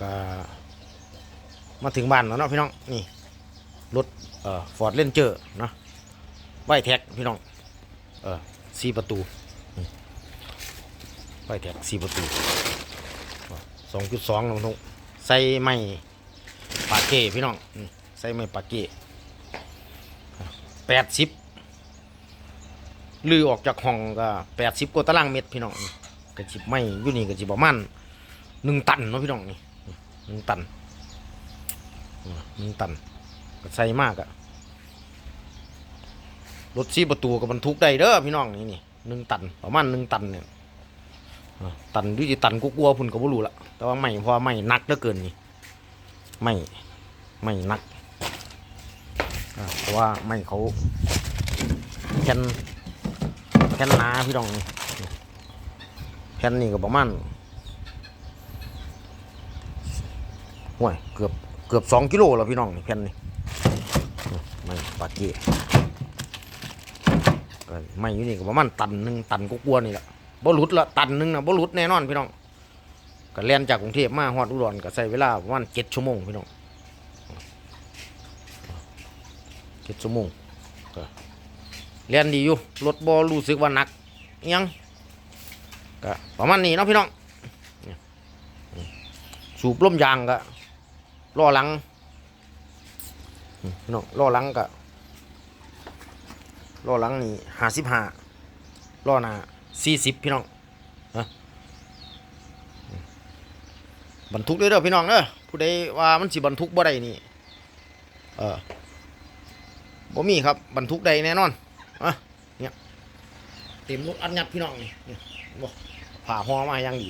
ก็มาถึงบ้านแล้วเนาะพี่น้องนี่รถเอ่อฟอร์ดเลนเจอร์เนาะไวแท็กพี่น้องเออสี่ประตูไวแท็กสี่ประตูสองจุดสองลงทุกใส่ไม้ปาเก้พี่น้องใส่ไม้ปาเก้แปดสิบลือออกจากห้องก็แปดสิบกว่าตารางเมตรพี่น้องกระจิบไม่อยู่นี่กระจิบประมาณหนึ่งตันเนาะพี่น้องนี่ หนึ่งตันมหนึ่งตันก็ใส่มากอะรถสี่ประตูกับบรรทุกได้เด้อพี่น้องนี่นี่หนึ่งตันประมาณหนึ่งตันเนี่ยตันอยุติตันกูกลัวพุ่นก็บ่รู้ละแต่ว่าไม่เพราะว่าไม่นักเหลือเกินนี่ไม่ไม่นักเพราะว่าไม่เขาแผ่นแผ่นนาพี่น้องนี่แผ่นนี่ก็ประมาณ ห่วยเกือบเกือบสองกิโลแล้วพี่น้องนี่แผ่นนี่นี่ไม่ปากเกี้เออไม่อยู่นี่ก็ประมาณตันหนึ่งตันก็กลัวนี่แหละบ่หลุดละตันหนึ่งนะบ่หลุดแน่นอนพี่น้องก็เลียนจากกรุงเทพมาฮอดอุดรก็ใช้เวลาประมาณเจ็ดชั่วโมงพี่น้องเจ็ดชั่วโมงก็เลียนดีอยู่รถบ่รู้สึกว่าหนักยังก็ประมาณนี้เนาะพี่น้องสูบลมยางก็ ล้อหลังพี่น้องล้อหลังก็ล้อหลังนี่ห้าสิบห้าล้อหน้าสี่สิบพี่น้องบรรทุกเด้อเด้อพี่น้องเด้อผู้ใดว่ามันสิบรรทุกบ่ได้นี่เออบ่มีครับบรรทุกได้แน่นอนอะเนี่ยเต็มรถอัดยัดพี่น้องนี่นี่บ่ผ่าห่อมาอย่างดี